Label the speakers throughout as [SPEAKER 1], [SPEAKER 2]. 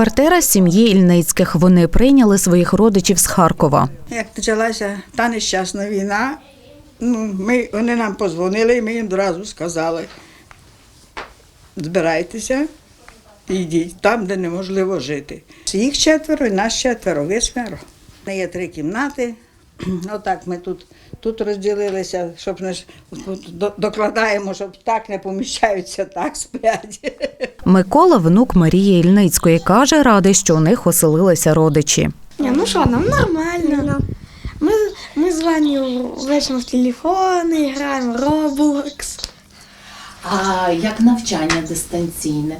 [SPEAKER 1] Квартира сім'ї Ільницьких. Вони прийняли своїх родичів з Харкова.
[SPEAKER 2] Як почалася та нещасна війна, ну, ми, вони нам позвонили, і ми їм одразу сказали: збирайтеся йдіть там, де неможливо жити. Їх четверо і нас четверо, восьмеро. Є три кімнати. Отак ми тут, тут розділилися, щоб не ж тут докладаємо, щоб так не поміщаються, так сплять.
[SPEAKER 1] Микола, внук Марії Ільницької, каже, радий, що у них оселилися родичі.
[SPEAKER 3] Не, ну что, нам нормально. Мы, мы звоним вечером в телефон, играем в Roblox.
[SPEAKER 4] А як навчання дистанційне?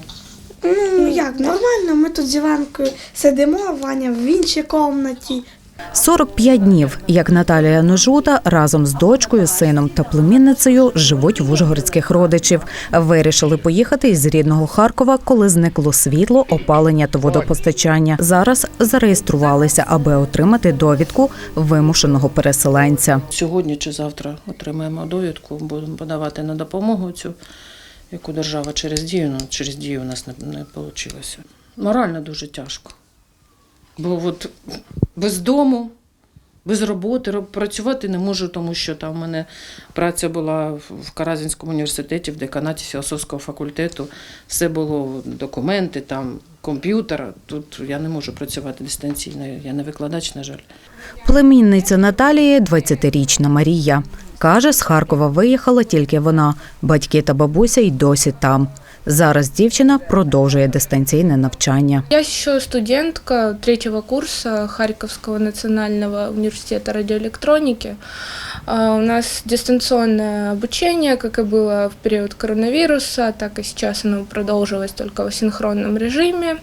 [SPEAKER 3] Ну, як, нормально, ми тут з Іванкою сидимо, Ваня в іншій кімнаті.
[SPEAKER 1] 45 днів, як Наталія Ножута разом з дочкою, сином та племінницею живуть в ужгородських родичів. Вирішили поїхати із рідного Харкова, коли зникло світло, опалення та водопостачання. Зараз зареєструвалися, аби отримати довідку вимушеного переселенця.
[SPEAKER 5] Сьогодні чи завтра отримаємо довідку, будемо подавати на допомогу цю, яку держава через дію, ну через дію у нас не, вийшло. Морально дуже тяжко. Бо от без дому, без роботи, працювати не можу, тому що там в мене праця була в- Каразінському університеті, в деканаті філософського факультету. Все було документи, там комп'ютер. Тут я не можу працювати дистанційно, я не викладач, на жаль.
[SPEAKER 1] Племінниця Наталії, 20-річна Марія. Каже, з Харкова виїхала тільки вона. Батьки та бабуся й досі там. Зараз дівчина продовжує дистанційне навчання.
[SPEAKER 6] Я ще студентка третього курсу Харківського національного університету радіоелектроніки. У нас дистанционное обучение, как и было в период коронавируса, так и сейчас оно продолжилось только в синхронном режиме.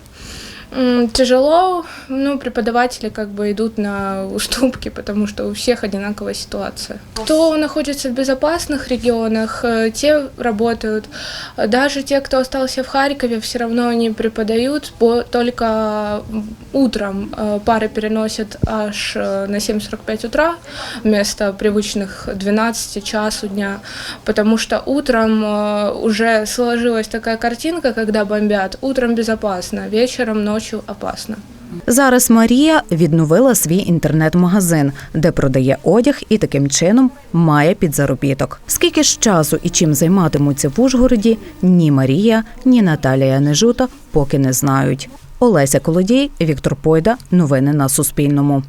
[SPEAKER 6] Тяжело, ну, преподаватели как бы идут на уступки, потому что у всех одинаковая ситуация. Кто находится в безопасных регионах, э, те работают. Даже те, кто остался в Харькове, все равно они преподают, по- только утром э, пары переносят аж э, на 7.45 утра вместо привычных 12 часу дня, потому что утром уже сложилась такая картинка, когда бомбят, утром безопасно, вечером, ночью опасно.
[SPEAKER 1] Зараз Марія відновила свій інтернет-магазин, де продає одяг і таким чином має підзаробіток. Скільки ж часу і чим займатимуться в Ужгороді, ні Марія, ні Наталія Нежута поки не знають. Олеся Колодій, Віктор Пойда. Новини на Суспільному.